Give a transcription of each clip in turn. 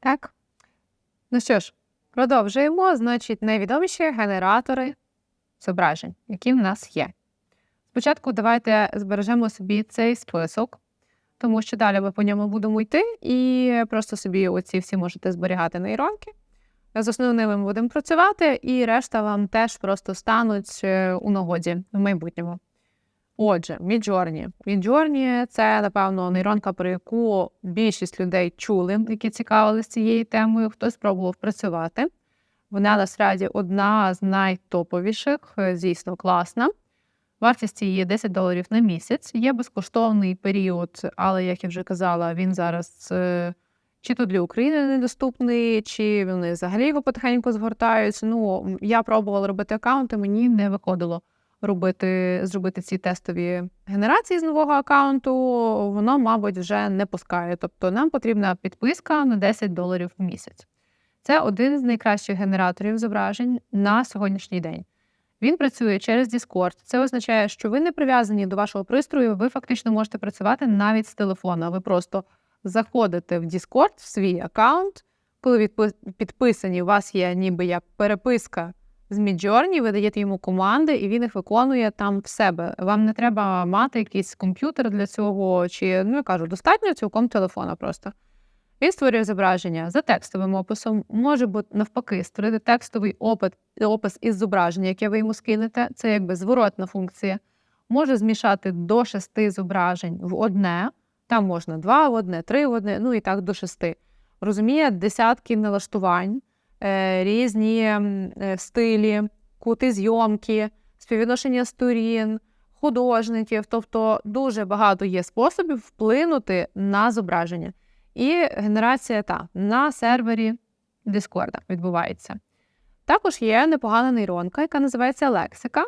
Так. Ну що ж, продовжуємо. Значить, найвідоміші генератори зображень, які в нас є. Спочатку давайте збережемо собі цей список, тому що далі ми по ньому будемо йти, і просто собі оці всі можете зберігати нейронки. З основними ми будемо працювати, і решта вам теж просто стануть е, у нагоді в майбутньому. Отже, Midjourney. Midjourney – це, напевно, нейронка, про яку більшість людей чули, які цікавилися цією темою, хтось спробував працювати. Вона насправді одна з найтоповіших, звісно, класна. Вартість її 10 доларів на місяць. Є безкоштовний період, але, як я вже казала, він зараз е, чи то для України недоступний, чи вони взагалі його потихеньку згортають. Ну, я пробувала робити аккаунти, мені не виходило робити, зробити ці тестові генерації з нового аккаунту. Воно, мабуть, вже не пускає. Тобто нам потрібна підписка на 10 доларів в місяць. Це один з найкращих генераторів зображень на сьогоднішній день. Він працює через Discord. Це означає, що ви не прив'язані до вашого пристрою, ви фактично можете працювати навіть з телефона. Ви просто заходите в Discord, в свій аккаунт. Коли підписані, у вас є ніби як переписка з Midjourney, ви даєте йому команди, і він їх виконує там в себе. Вам не треба мати якийсь комп'ютер для цього, чи ну я кажу, достатньо цілком телефона просто. Він створює зображення за текстовим описом, може бути навпаки, створити текстовий опит, опис із зображення, яке ви йому скинете. Це якби зворотна функція. Може змішати до шести зображень в одне. Там можна два в одне, три в одне, ну і так до шести. Розуміє десятки налаштувань, різні е, стилі, кути зйомки, співвідношення сторін, художників. Тобто дуже багато є способів вплинути на зображення. І генерація та на сервері Discord відбувається. Також є непогана нейронка, яка називається Лексика.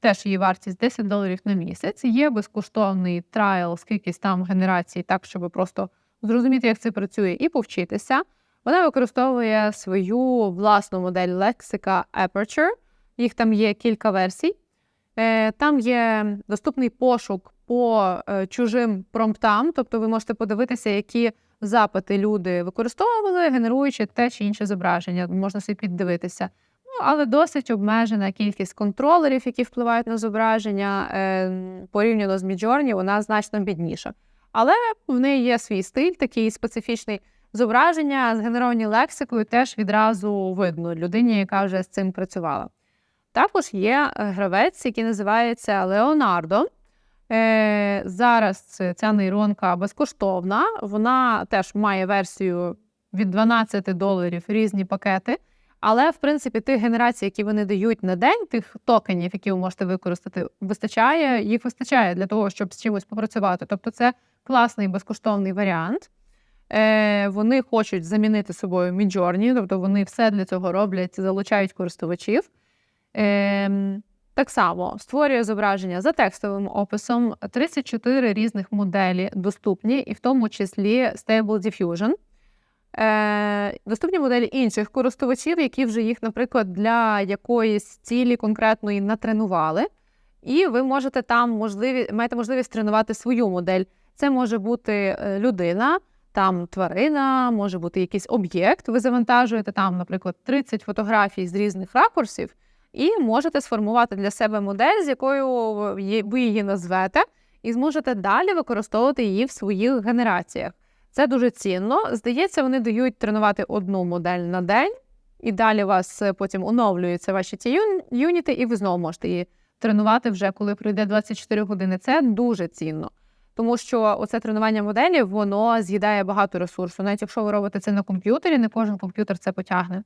Теж її вартість 10 доларів на місяць. Є безкоштовний трайл з кількість там генерацій, так, щоб просто зрозуміти, як це працює, і повчитися. Вона використовує свою власну модель лексика Aperture. Їх там є кілька версій. Е, Там є доступний пошук по е, чужим промптам, тобто ви можете подивитися, які запити люди використовували, генеруючи те чи інше зображення. Можна собі піддивитися. Ну, але досить обмежена кількість контролерів, які впливають на зображення, е, порівняно з Midjourney, вона значно бідніша. Але в неї є свій стиль, такий специфічний зображення, згенеровані лексикою, теж відразу видно людині, яка вже з цим працювала. Також є е, гравець, який називається Леонардо. Е, зараз ця нейронка безкоштовна. Вона теж має версію від 12 доларів різні пакети. Але, в принципі, тих генерацій, які вони дають на день, тих токенів, які ви можете використати, вистачає, їх вистачає для того, щоб з чимось попрацювати. Тобто, це класний безкоштовний варіант. Е, вони хочуть замінити собою Midjourney, тобто вони все для цього роблять, залучають користувачів. Е, так само створює зображення за текстовим описом, 34 різних моделі доступні, і в тому числі Stable Diffusion. Е, доступні моделі інших користувачів, які вже їх, наприклад, для якоїсь цілі конкретної натренували. І ви можете там можливі, маєте можливість тренувати свою модель. Це може бути е, людина, там тварина, може бути якийсь об'єкт. Ви завантажуєте там, наприклад, 30 фотографій з різних ракурсів, і можете сформувати для себе модель, з якою ви її- назвете, і зможете далі використовувати її в своїх генераціях. Це дуже цінно. Здається, вони дають тренувати одну модель на день, і далі у вас е, потім оновлюються ваші ті юніти, і ви знову можете її тренувати вже, коли пройде 24 години. Це дуже цінно. Тому що оце тренування моделі воно з'їдає багато ресурсу. Навіть якщо ви робите це на комп'ютері, не кожен комп'ютер це потягне.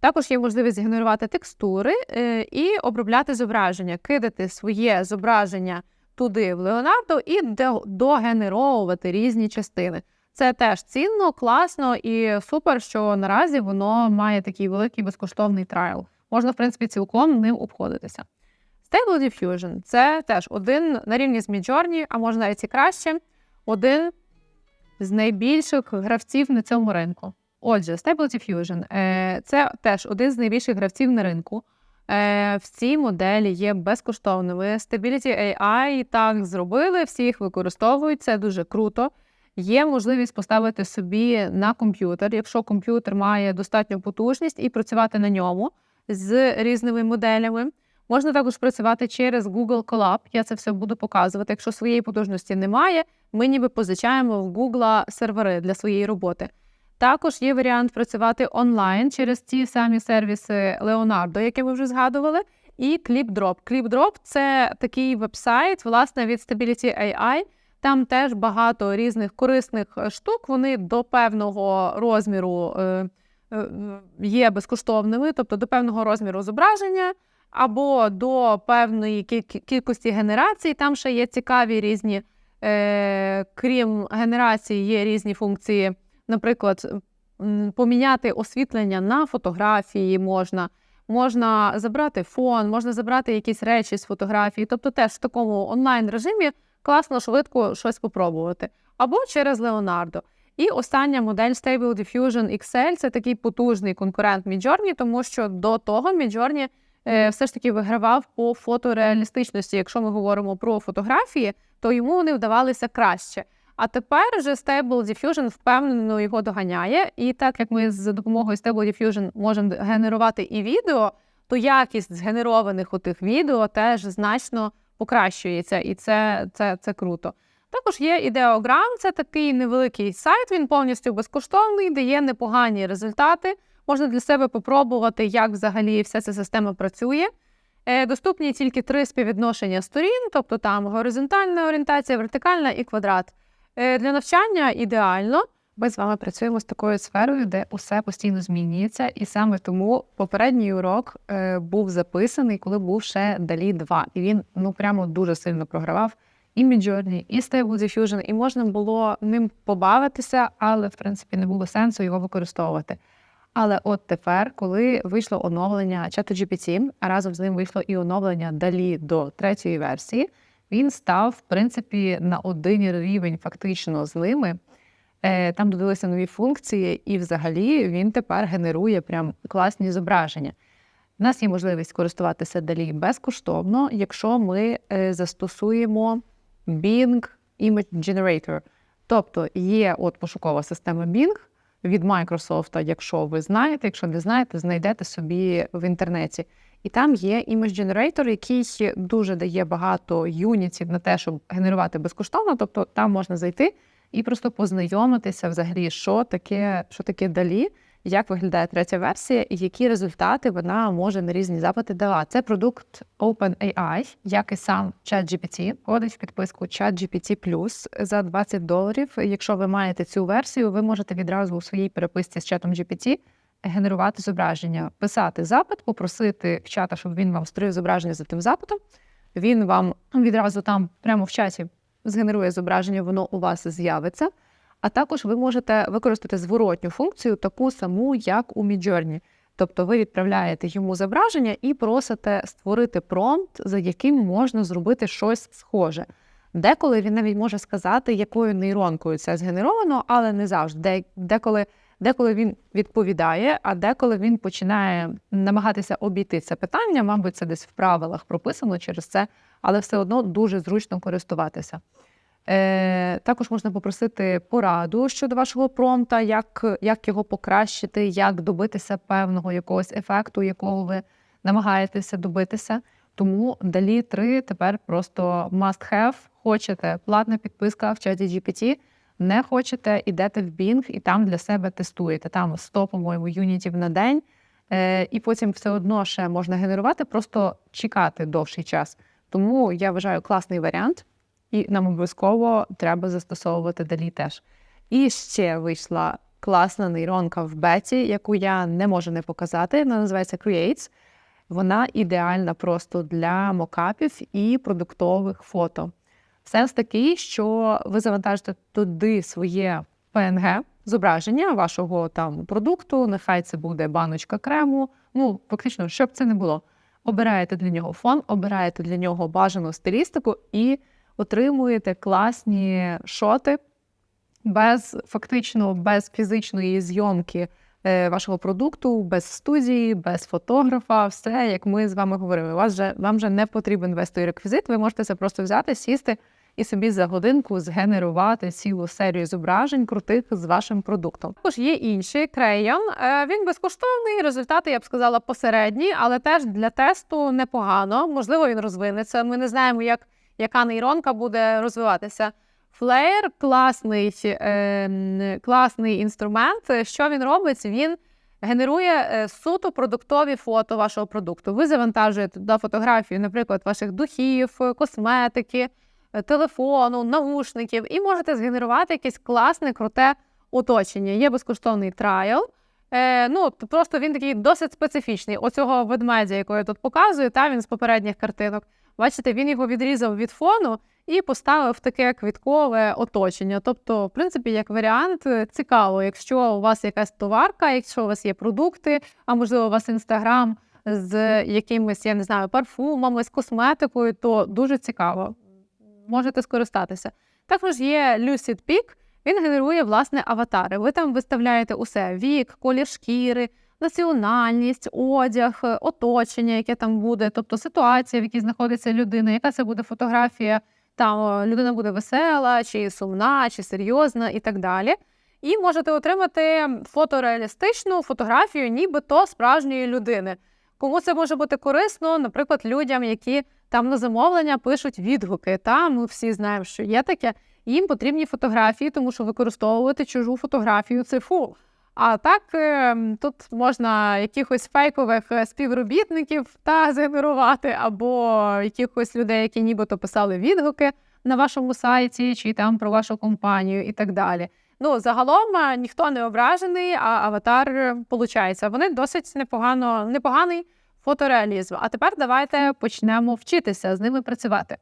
Також є можливість генерувати текстури е, і обробляти зображення, кидати своє зображення туди в Леонардо і догенеровувати різні частини. Це теж цінно, класно і супер, що наразі воно має такий великий безкоштовний трайл. Можна, в принципі, цілком ним обходитися. Stable Diffusion – це теж один на рівні з Midjourney, а може навіть і краще, один з найбільших гравців на цьому ринку. Отже, Stable Diffusion е, – це теж один з найбільших гравців на ринку. Е, всі моделі є безкоштовними. Stability AI так зробили, всі їх використовують, це дуже круто. Є можливість поставити собі на комп'ютер, якщо комп'ютер має достатню потужність, і працювати на ньому з різними моделями. Можна також працювати через Google Colab. Я це все буду показувати. Якщо своєї потужності немає, ми ніби позичаємо в Google сервери для своєї роботи. Також є варіант працювати онлайн через ті самі сервіси Leonardo, які ми вже згадували, і ClipDrop. ClipDrop – це такий веб-сайт, власне, від Stability AI. Там теж багато різних корисних е, штук. Вони до певного розміру е, е, є безкоштовними, тобто до певного розміру зображення або до певної кількості генерацій. Там ще є цікаві різні, е, крім генерації, є різні функції. Наприклад, поміняти освітлення на фотографії можна, можна забрати фон, можна забрати якісь речі з фотографії, тобто теж в такому онлайн режимі класно, швидко щось спробувати. Або через Leonardo. І остання модель Stable Diffusion XL це такий потужний конкурент Midjourney, тому що до того Midjourney все ж таки вигравав по фотореалістичності. Якщо ми говоримо про фотографії, то йому вони вдавалися краще. А тепер вже Stable Diffusion впевнено його доганяє. І так як ми з допомогою Stable Diffusion можемо генерувати і відео, то якість згенерованих у тих відео теж значно покращується, і це, це, це круто. Також є ідеограм, це такий невеликий сайт, він повністю безкоштовний, дає непогані результати. Можна для себе попробувати, як взагалі вся ця система працює. Е, доступні тільки три співвідношення сторін, тобто там горизонтальна орієнтація, вертикальна і квадрат. Е, для навчання ідеально. Ми з вами працюємо з такою сферою, де усе постійно змінюється, і саме тому попередній урок е, був записаний, коли був ще Далі 2. І він ну прямо дуже сильно програвав і Midjourney, і Stable Diffusion, і можна було ним побавитися, але в принципі не було сенсу його використовувати. Але от тепер, коли вийшло оновлення ChatGPT, а разом з ним вийшло і оновлення далі до третьої версії, він став в принципі на один рівень фактично з ними. Е, там додалися нові функції, і взагалі він тепер генерує прям класні зображення. У нас є можливість користуватися далі безкоштовно, якщо ми е, застосуємо Bing Image Generator. Тобто є от пошукова система Bing від Microsoft, якщо ви знаєте, якщо не знаєте, знайдете собі в інтернеті. І там є Image Generator, який дуже дає багато юнітів на те, щоб генерувати безкоштовно. Тобто там можна зайти і просто познайомитися взагалі, що таке, що таке далі як виглядає третя версія і які результати вона може на різні запити давати. Це продукт OpenAI, як і сам ChatGPT. Входить в підписку ChatGPT Plus за 20 доларів. Якщо ви маєте цю версію, ви можете відразу у своїй переписці з чатом GPT генерувати зображення, писати запит, попросити в чата, щоб він вам створив зображення за тим запитом. Він вам відразу там прямо в чаті згенерує зображення, воно у вас з'явиться. А також ви можете використати зворотню функцію, таку саму, як у Midjourney. Тобто ви відправляєте йому зображення і просите створити промпт, за яким можна зробити щось схоже. Деколи він навіть може сказати, якою нейронкою це згенеровано, але не завжди. Деколи деколи він відповідає, а деколи він починає намагатися обійти це питання. Мабуть, це десь в правилах прописано через це, але все одно дуже зручно користуватися. Е, Також можна попросити пораду щодо вашого промпта, як як його покращити, як добитися певного якогось ефекту, якого ви намагаєтеся добитися. Тому далі 3 тепер просто must have. Хочете платна підписка в чаті GPT, не хочете, ідете в Bing і там для себе тестуєте. Там 100, по-моєму, юнітів на день, е, і потім все одно ще можна генерувати, просто чекати довший час. Тому я вважаю класний варіант і нам обов'язково треба застосовувати далі теж. І ще вийшла класна нейронка в беті, яку я не можу не показати. Вона називається Creates. Вона ідеальна просто для мокапів і продуктових фото. Сенс такий, що ви завантажите туди своє PNG, зображення вашого там продукту, нехай це буде баночка крему. Ну, фактично, щоб це не було. Обираєте для нього фон, обираєте для нього бажану стилістику і отримуєте класні шоти без фактично без фізичної зйомки е, вашого продукту, без студії, без фотографа, все як ми з вами говорили. Вас вже вам вже не потрібен весь той реквізит. Ви можете це просто взяти, сісти і собі за годинку згенерувати цілу серію зображень крутих з вашим продуктом. Також є інший крейон. Е, Він безкоштовний. Результати я б сказала посередні, але теж для тесту непогано. Можливо, він розвинеться. Ми не знаємо, як яка нейронка буде розвиватися. Флеєр класний, е, класний інструмент. Що він робить? Він генерує е, суто продуктові фото вашого продукту. Ви завантажуєте туди фотографію, наприклад, ваших духів, косметики, е, телефону, наушників, і можете згенерувати якесь класне, круте оточення. Є безкоштовний трайл. Е, ну, просто він такий досить специфічний. Оцього ведмедя, якого я тут показую, та він з попередніх картинок. Бачите, він його відрізав від фону і поставив таке квіткове оточення. Тобто, в принципі, як варіант, е, цікаво, якщо у вас якась товарка, якщо у вас є продукти, а можливо, у вас інстаграм з якимось, я не знаю, парфумами, з косметикою, то дуже цікаво. Можете скористатися. Також є Lucid Peak, він генерує власне аватари. Ви там виставляєте усе: вік, колір шкіри, національність, одяг, е, оточення, яке там буде, тобто ситуація, в якій знаходиться людина, яка це буде фотографія. Там людина буде весела, чи сумна, чи серйозна, і так далі. І можете отримати фотореалістичну фотографію, нібито справжньої людини. Кому це може бути корисно, наприклад, людям, які там на замовлення пишуть відгуки. Та ми всі знаємо, що є таке. Їм потрібні фотографії, тому що використовувати чужу фотографію це фу. А так е, тут можна якихось фейкових е, співробітників та згенерувати, або якихось людей, які нібито писали відгуки на вашому сайті, чи там про вашу компанію, і так далі. Ну, загалом е, ніхто не ображений, а аватар е, получається. Вони досить непогано, непоганий фотореалізм. А тепер давайте почнемо вчитися з ними працювати.